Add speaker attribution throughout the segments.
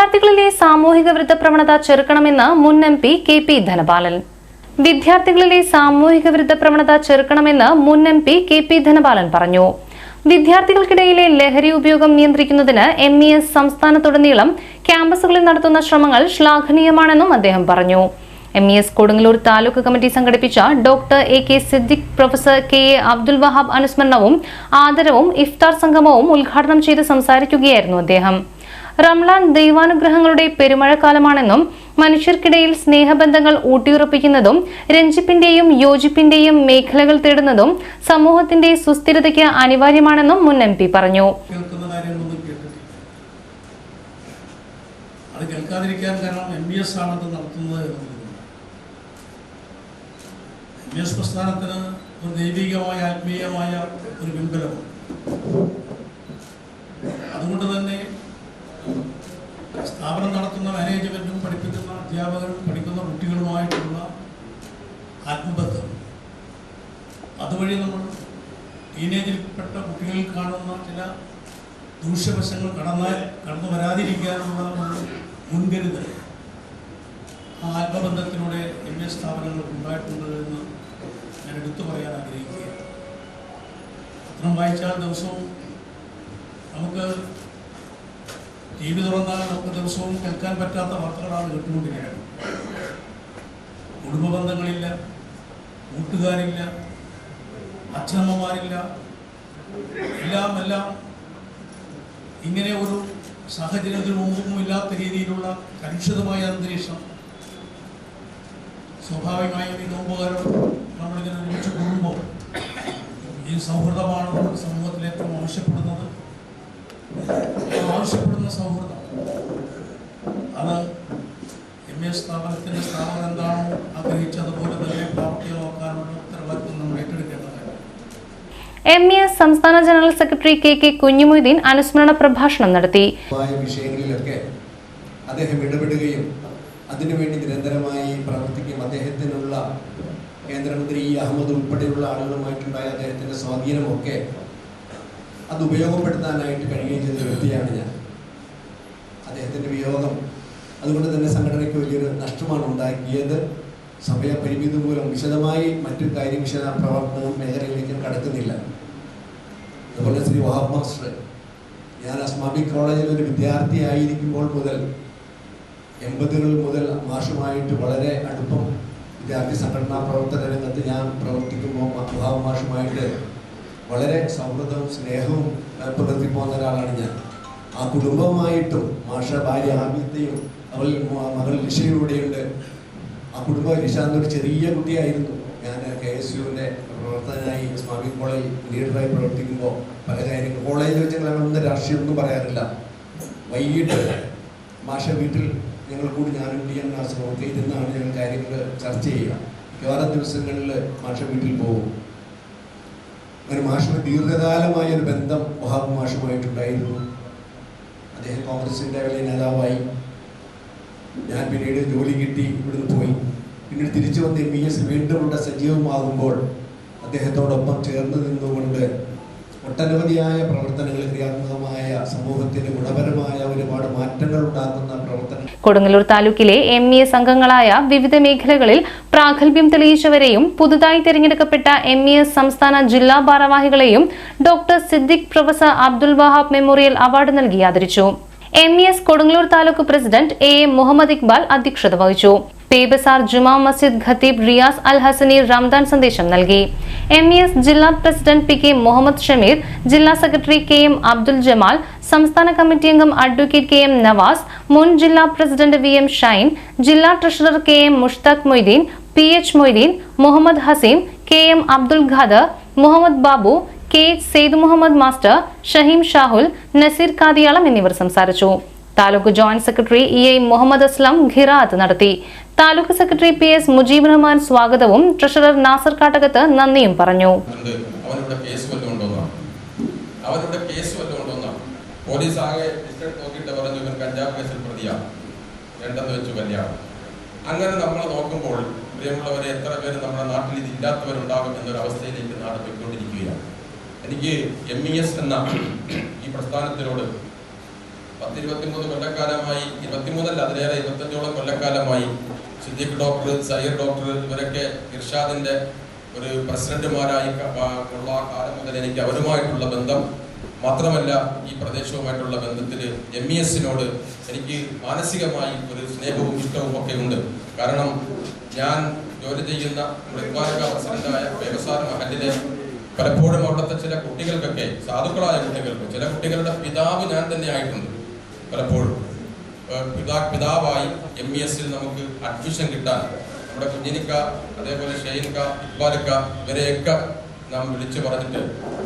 Speaker 1: വിദ്യാർത്ഥികളിലെ സാമൂഹിക വിരുദ്ധ പ്രവണത ചെറുക്കണമെന്ന് മുൻ M P K P Dhanapalan. വിദ്യാർത്ഥികളിലെ സാമൂഹിക വിരുദ്ധ പ്രവണത ചെറുക്കണമെന്ന് മുൻ M P K P Dhanapalan പറഞ്ഞു. വിദ്യാർത്ഥികൾക്കിടയിലെ ലഹരി ഉപയോഗം നിയന്ത്രിക്കുന്നതിന് എം ഇ എസ് സംസ്ഥാനത്തുടനീളം ക്യാമ്പസുകളിൽ നടത്തുന്ന ശ്രമങ്ങൾ ശ്ലാഘനീയമാണെന്നും അദ്ദേഹം പറഞ്ഞു. M E S Kodungallur taluk committee സംഘടിപ്പിച്ച doctor A K Siddique professor K A Abdul Wahab അനുസ്മരണവും ആദരവും ഇഫ്താർ സംഗമവും ഉദ്ഘാടനം ചെയ്ത് സംസാരിക്കുകയായിരുന്നു അദ്ദേഹം. റംലാൻ ദൈവാനുഗ്രഹങ്ങളുടെ പെരുമഴക്കാലമാണെന്നും മനുഷ്യർക്കിടയിൽ സ്നേഹബന്ധങ്ങൾ ഊട്ടിയുറപ്പിക്കുന്നതും രഞ്ജിപ്പിന്റെയും യോജിപ്പിന്റെയും മേഖലകൾ തേടുന്നതും സമൂഹത്തിന്റെ സുസ്ഥിരതയ്ക്ക് അനിവാര്യമാണെന്നും മുൻ എം പി പറഞ്ഞു.
Speaker 2: ദൈവികമായ ആത്മീയമായ ഒരു പിൻബലമാണ് അതുകൊണ്ട് തന്നെ സ്ഥാപനം നടത്തുന്ന മാനേജ്മെന്റും പഠിപ്പിക്കുന്ന അധ്യാപകരും പഠിക്കുന്ന കുട്ടികളുമായിട്ടുള്ള ആത്മബന്ധം. അതുവഴി നമ്മൾ ടീനേജിൽപ്പെട്ട കുട്ടികളിൽ കാണുന്ന ചില ദൂഷ്യവശങ്ങൾ കടന്നാൽ കടന്നു വരാതിരിക്കാനുള്ള മുൻകരുതൽ. ആ ആത്മബന്ധത്തിലൂടെ എം എ സ്ഥാപനങ്ങൾക്ക് ഉണ്ടായിട്ടുണ്ട് എന്ന് ഞാൻ എടുത്തു പറയാൻ ആഗ്രഹിക്കുകയാണ്. പത്രം വായിച്ചാൽ ദിവസവും നമുക്ക് ടി വി തുറന്നാൽ നമുക്ക് ദിവസവും കേൾക്കാൻ പറ്റാത്ത വാർത്തകളാണ് കേട്ടുകൊണ്ടിരിക്കുന്നത്. കുടുംബ ബന്ധങ്ങളില്ല കൂട്ടുകാരില്ല അച്ഛനമ്മമാരില്ല എല്ലാം എല്ലാം ഇങ്ങനെ ഒരു സാഹചര്യത്തിന് മുമ്പും ഇല്ലാത്ത രീതിയിലുള്ള കലുഷിതമായ അന്തരീക്ഷം. സ്വാഭാവികമായും ഈ നോമ്പുകാരോട് നമ്മളിങ്ങനെ ഒരുമിച്ച് കൂടുമ്പോൾ ഈ സൗഹൃദമാണ് സമൂഹത്തിൽ ഏറ്റവും ആവശ്യപ്പെടുന്നത്. ആവശ്യപ്പെടുന്ന സൗഹൃദം അത് എം എ സ്ഥാപനത്തിന്റെ സ്ഥാപനം എന്താണോ ആഗ്രഹിച്ചതുപോലെ തന്നെ പ്രാവർത്തികമാക്കാനുള്ള ഉത്തരവാദിത്വം നമ്മൾ ഏറ്റെടുക്കേണ്ടതാണ്.
Speaker 1: എം ഇ എസ് സംസ്ഥാന general secretary K K Kunjumoideen അനുസ്മരണ പ്രഭാഷണം നടത്തി.
Speaker 3: വിഷയങ്ങളിലൊക്കെ അദ്ദേഹം ഇടപെടുകയും അതിനുവേണ്ടി നിരന്തരമായി പ്രവർത്തിക്കുകയും അദ്ദേഹത്തിനുള്ള കേന്ദ്രമന്ത്രി ഇ അഹമ്മദ് ഉൾപ്പെടെയുള്ള ആളുകളുമായിട്ടുണ്ടായ അദ്ദേഹത്തിന്റെ സ്വാധീനമൊക്കെ അത് ഉപയോഗപ്പെടുത്താനായിട്ട് കഴിയുകയും ചെയ്ത വ്യക്തിയാണ് ഞാൻ. അദ്ദേഹത്തിന്റെ വിയോഗം അതുകൊണ്ട് തന്നെ സംഘടനയ്ക്ക് വലിയൊരു നഷ്ടമാണ് ഉണ്ടാക്കിയത്. സമയപരിമിതി മൂലം വിശദമായി മറ്റു കാര്യം വിശദ പ്രവർത്തന മേഖലയിലേക്ക് കടക്കുന്നില്ല. അതുപോലെ ശ്രീ വഹാബ് മാസ്റ്റർ ഞാൻ അസ്മാബി കോളേജിൽ ഒരു വിദ്യാർത്ഥിയായിരിക്കുമ്പോൾ മുതൽ എൺപതുകൾ മുതൽ മാഷുമായിട്ട് വളരെ അടുപ്പം വിദ്യാർത്ഥി സംഘടനാ പ്രവർത്തന രംഗത്ത് ഞാൻ പ്രവർത്തിക്കുമ്പോൾ വഹാബ് മാഷുമായിട്ട് വളരെ സൗഹൃദവും സ്നേഹവും പുലർത്തി പോകുന്ന ഒരാളാണ് ഞാൻ. ആ കുടുംബമായിട്ടും മാഷ ഭാര്യ ആബിദ്യയും അവൾ മകൾ ലിഷയിലൂടെയുണ്ട് ആ കുടുംബം ലിഷാന്ത് ഒരു ചെറിയ കുട്ടിയായിരുന്നു. ഞാൻ കെ എസ് യുവിന്റെ പ്രവർത്തകനായി സ്വാമി കോളേജ് ലീഡറായി പ്രവർത്തിക്കുമ്പോൾ പല കാര്യങ്ങൾ കോളേജിൽ വെച്ച് ഞങ്ങളൊന്നും രാഷ്ട്രീയമൊന്നും പറയാറില്ല. വൈകിട്ട് മാഷ വീട്ടിൽ ഞങ്ങൾ കൂടി ഞാനും ഡി എൻ നാസറും ഒക്കെ ഞങ്ങൾ കാര്യങ്ങൾ ചർച്ച ചെയ്യുക. മിക്കവാറും ദിവസങ്ങളിൽ മാഷ വീട്ടിൽ പോകും. അങ്ങനെ മാഷിന് ദീർഘകാലമായ ഒരു ബന്ധം വഹാബ് മാഷുമായിട്ടുണ്ടായിരുന്നു. അദ്ദേഹം കോൺഗ്രസിന്റെ വലിയ നേതാവായി. ഞാൻ പിന്നീട് ജോലി കിട്ടി ഇവിടുന്ന് പോയി. പിന്നീട് തിരിച്ചു വന്ന് എം ഇ എസ് വീണ്ടും ഇവിടെ സജീവമാകുമ്പോൾ അദ്ദേഹത്തോടൊപ്പം ചേർന്ന് നിന്നുകൊണ്ട് ഒട്ടനവധിയായ പ്രവർത്തനങ്ങൾ ക്രിയാത്മകമായ സമൂഹത്തിന് ഗുണപരമായ ഒരുപാട് മാറ്റങ്ങൾ ഉണ്ടാക്കുന്ന പ്രവർത്തനം.
Speaker 1: കൊടുങ്ങല്ലൂർ താലൂക്കിലെ എം ഇ എസ് അംഗങ്ങളായ വിവിധ മേഖലകളിൽ പ്രാഗൽഭ്യം തെളിയിച്ചവരെയും പുതുതായി തിരഞ്ഞെടുക്കപ്പെട്ട എം ഇ എസ് സംസ്ഥാന ജില്ലാ ഭാരവാഹികളെയും doctor Siddique professor Abdul Wahab memorial award നൽകി ആദരിച്ചു. M E S Kodungallur taluk president A M Muhammed Iqbal അധ്യക്ഷത വഹിച്ചു. പേബസാർ ജുമാ മസ്ജിദ് ഖത്തീബ് റിയാസ് അൽ ഹസനി റംദാൻ സന്ദേശം നൽകി. എം ഇ എസ് ജില്ലാ president P K Muhammed Shameer ജില്ലാ secretary K M Abdul Jamal സംസ്ഥാന കമ്മിറ്റി അംഗം അഡ്വക്കേറ്റ് കെ എം നവാസ് മുൻ ജില്ലാ പ്രസിഡന്റ് വി എം ഷൈൻ ജില്ലാ treasurer K M Mushtaq Moideen P H Moideen Muhammed Haseem K M Abdul Khader Muhammed Babu K H Sayed Muhammed master Shaheem Shahul Naseer Kadiyalam എന്നിവർ സംസാരിച്ചു. Taluk joint secretary E I Muhammed Aslam ഖിറാത്ത് നടത്തി. Taluk secretary P S Mujeeb Rahman സ്വാഗതവും treasurer Nasar Kattakath നന്ദിയും പറഞ്ഞു.
Speaker 4: Case police ആകെ പറഞ്ഞു കഞ്ചാവ് കേസിൽ രണ്ടെന്ന് വെച്ചു അങ്ങനെ നമ്മൾ നോക്കുമ്പോൾ പ്രിയമുള്ളവരെ എത്ര പേര് നമ്മുടെ നാട്ടിൽ ഇതില്ലാത്തവരുണ്ടാകും എന്നൊരവസ്ഥയിലേക്ക് നാട് പോയിക്കൊണ്ടിരിക്കുകയാണ്. എനിക്ക് എം ഇ എസ് എന്ന ഈ പ്രസ്ഥാനത്തിനോട് പത്ത് ഇരുപത്തിമൂന്ന് കൊല്ലക്കാലമായി ഇരുപത്തിമൂന്നല്ല അതിലേറെ ഇരുപത്തഞ്ചോളം കൊല്ലക്കാലമായി സിദ്ദിഖ് ഡോക്ടർ സയ്യർ ഡോക്ടർ ഇവരൊക്കെ ഇർഷാദിന്റെ ഒരു പ്രസിഡന്റുമാരായി ഉള്ള കാലം മുതൽ എനിക്ക് അവരുമായിട്ടുള്ള ബന്ധം മാത്രമല്ല ഈ പ്രദേശവുമായിട്ടുള്ള ബന്ധത്തിൽ എം ഇ എസിനോട് എനിക്ക് മാനസികമായി ഒരു സ്നേഹവും ഇഷ്ടവും ഒക്കെ ഉണ്ട്. കാരണം ഞാൻ ജോലി ചെയ്യുന്ന ഇർവാനക പ്രസിഡന്റായ വ്യവസായ മഹലിലെ പലപ്പോഴും അവിടുത്തെ ചില കുട്ടികൾക്കൊക്കെ സാധുക്കളായ കുട്ടികൾക്ക് ചില കുട്ടികളുടെ പിതാവ് ഞാൻ തന്നെ ആയിട്ടുണ്ട്. പലപ്പോഴും പിതാ പിതാവായി എം ഇ എസിൽ നമുക്ക് അഡ്മിഷൻ കിട്ടാൻ നമ്മുടെ കുഞ്ഞിനിക്ക അതേപോലെ ഷെയ്ൻക ഇക്ബാലിക്ക ഇവരെയൊക്കെ നാം വിളിച്ചു പറഞ്ഞിട്ട്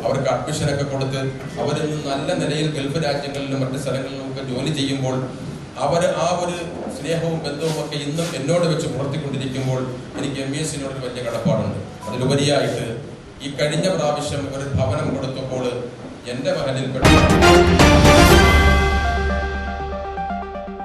Speaker 4: അവർക്ക് അഡ്മിഷനൊക്കെ കൊടുത്ത് അവരിൽ നിന്ന് നല്ല നിലയിൽ ഗൾഫ് രാജ്യങ്ങളിലും മറ്റ് സ്ഥലങ്ങളിലും ഒക്കെ ജോലി ചെയ്യുമ്പോൾ അവർ ആ ഒരു സ്നേഹവും ബന്ധവും ഒക്കെ ഇന്നും എന്നോട് വെച്ച് പുലർത്തിക്കൊണ്ടിരിക്കുമ്പോൾ എനിക്ക് എം ഇ സിനോട് വലിയ കടപ്പാടുണ്ട്. അതിലുപരിയായിട്ട് ഈ കഴിഞ്ഞ പ്രാവശ്യം ഒരു ഭവനം കൊടുത്തപ്പോൾ എന്റെ മകനിൽപ്പെട്ട